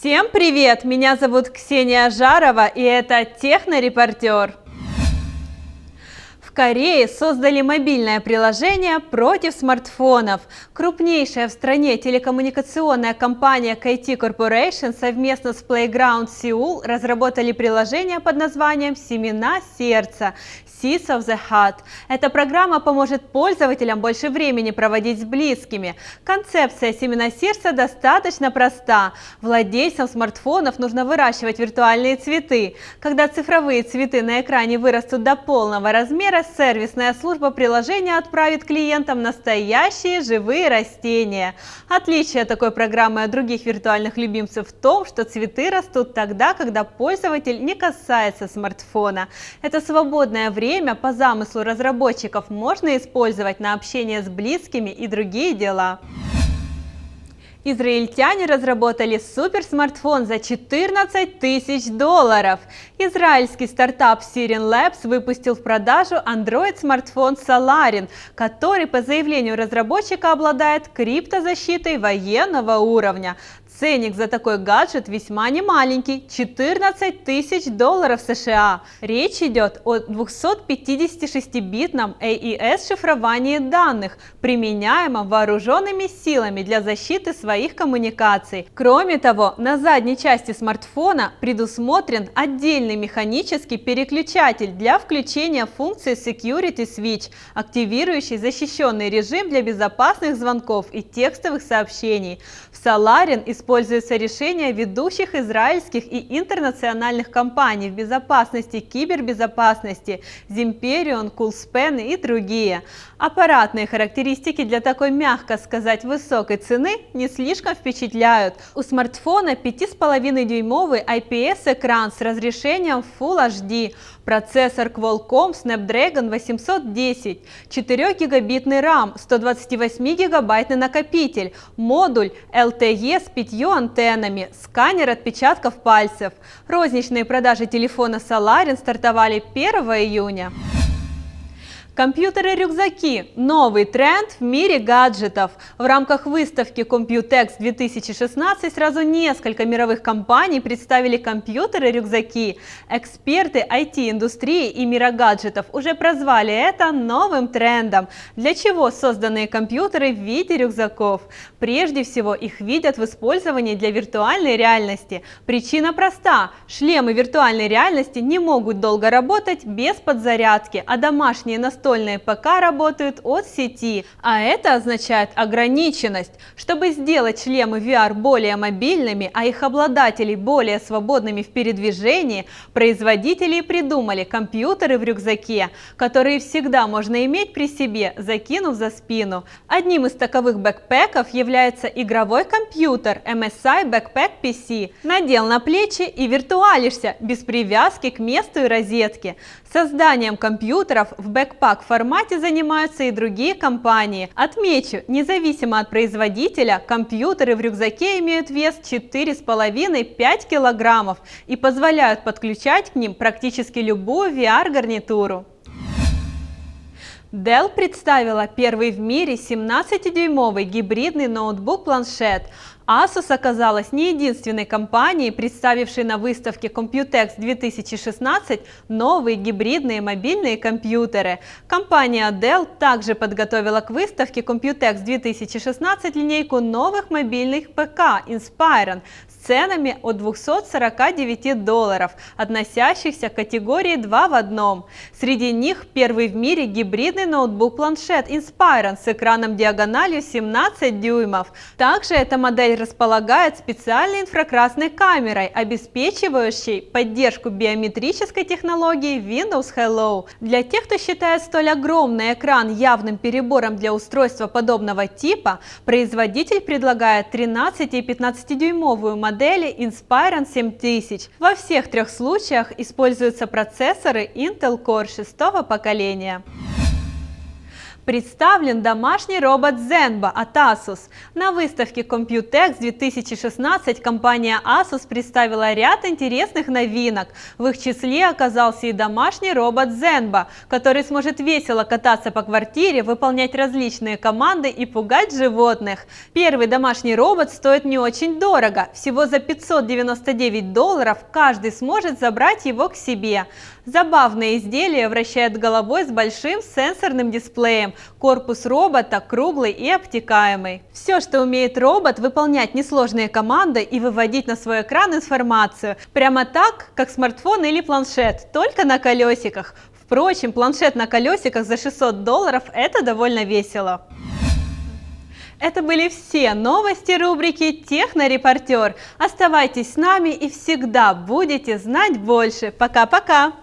Всем привет! Меня зовут Ксения Жарова и это Технорепортер. Корее создали мобильное приложение против смартфонов. Крупнейшая в стране телекоммуникационная компания KT Corporation совместно с Playground Seoul разработали приложение под названием «Семена сердца». Seeds of the Heart. Эта программа поможет пользователям больше времени проводить с близкими. Концепция семена сердца достаточно проста. Владельцам смартфонов нужно выращивать виртуальные цветы. Когда цифровые цветы на экране вырастут до полного размера, сервисная служба приложения отправит клиентам настоящие живые растения. Отличие такой программы от других виртуальных любимцев в том, что цветы растут тогда, когда пользователь не касается смартфона. Это свободное время по замыслу разработчиков можно использовать на общение с близкими и другие дела. Израильтяне разработали суперсмартфон за 14 тысяч долларов. Израильский стартап Siren Labs выпустил в продажу Android-смартфон Solarin, который по заявлению разработчика обладает криптозащитой военного уровня. Ценник за такой гаджет весьма немаленький – 14 тысяч долларов США. Речь идет о 256-битном AES шифровании данных, применяемом вооруженными силами для защиты своих коммуникаций. Кроме того, на задней части смартфона предусмотрен отдельный механический переключатель для включения функции Security Switch, активирующий защищенный режим для безопасных звонков и текстовых сообщений. В Solarin используется используются решения ведущих израильских и интернациональных компаний в безопасности, кибербезопасности, Zimperion, Coolspan и другие. Аппаратные характеристики для такой, мягко сказать, высокой цены не слишком впечатляют. У смартфона 5,5-дюймовый IPS-экран с разрешением Full HD, процессор Qualcomm Snapdragon 810, 4-гигабитный RAM, 128-гигабайтный накопитель, модуль LTE с 5 антеннами, сканер отпечатков пальцев. Розничные продажи телефона Solarin стартовали 1 июня. Компьютеры-рюкзаки – новый тренд в мире гаджетов. В рамках выставки Computex 2016 сразу несколько мировых компаний представили компьютеры-рюкзаки. Эксперты IT-индустрии и мира гаджетов уже прозвали это новым трендом. Для чего созданные компьютеры в виде рюкзаков? Прежде всего, их видят в использовании для виртуальной реальности. Причина проста – шлемы виртуальной реальности не могут долго работать без подзарядки, а домашние настольные настольные ПК работают от сети, а это означает ограниченность. Чтобы сделать шлемы VR более мобильными, а их обладателей более свободными в передвижении, производители придумали компьютеры в рюкзаке, которые всегда можно иметь при себе, закинув за спину. Одним из таковых бэкпэков является игровой компьютер MSI Backpack PC. Надел на плечи и виртуалишься без привязки к месту и розетки. Созданием компьютеров в бэкпак так формате занимаются и другие компании. Отмечу, независимо от производителя, компьютеры в рюкзаке имеют вес 4,5-5 килограммов и позволяют подключать к ним практически любую VR-гарнитуру. Dell представила первый в мире 17-дюймовый гибридный ноутбук-планшет. Asus оказалась не единственной компанией, представившей на выставке Computex 2016 новые гибридные мобильные компьютеры. Компания Dell также подготовила к выставке Computex 2016 линейку новых мобильных ПК Inspiron ценами от 249 долларов, относящихся к категории 2 в одном. Среди них первый в мире гибридный ноутбук-планшет Inspiron с экраном диагональю 17 дюймов. Также эта модель располагает специальной инфракрасной камерой, обеспечивающей поддержку биометрической технологии Windows Hello. Для тех, кто считает столь огромный экран явным перебором для устройства подобного типа, производитель предлагает 13 и 15 дюймовую модель модели Inspiron 7000. Во всех трех случаях используются процессоры Intel Core шестого поколения. Представлен домашний робот Zenbo от Asus. На выставке Computex 2016 компания Asus представила ряд интересных новинок. В их числе оказался и домашний робот Zenbo, который сможет весело кататься по квартире, выполнять различные команды и пугать животных. Первый домашний робот стоит не очень дорого, всего за 599 долларов каждый сможет забрать его к себе. Забавное изделие вращает головой с большим сенсорным дисплеем. Корпус робота круглый и обтекаемый. Все, что умеет робот, выполнять несложные команды и выводить на свой экран информацию. Прямо так, как смартфон или планшет, только на колесиках. Впрочем, планшет на колесиках за 600 долларов – это довольно весело. Это были все новости рубрики «Технорепортер». Оставайтесь с нами и всегда будете знать больше. Пока-пока!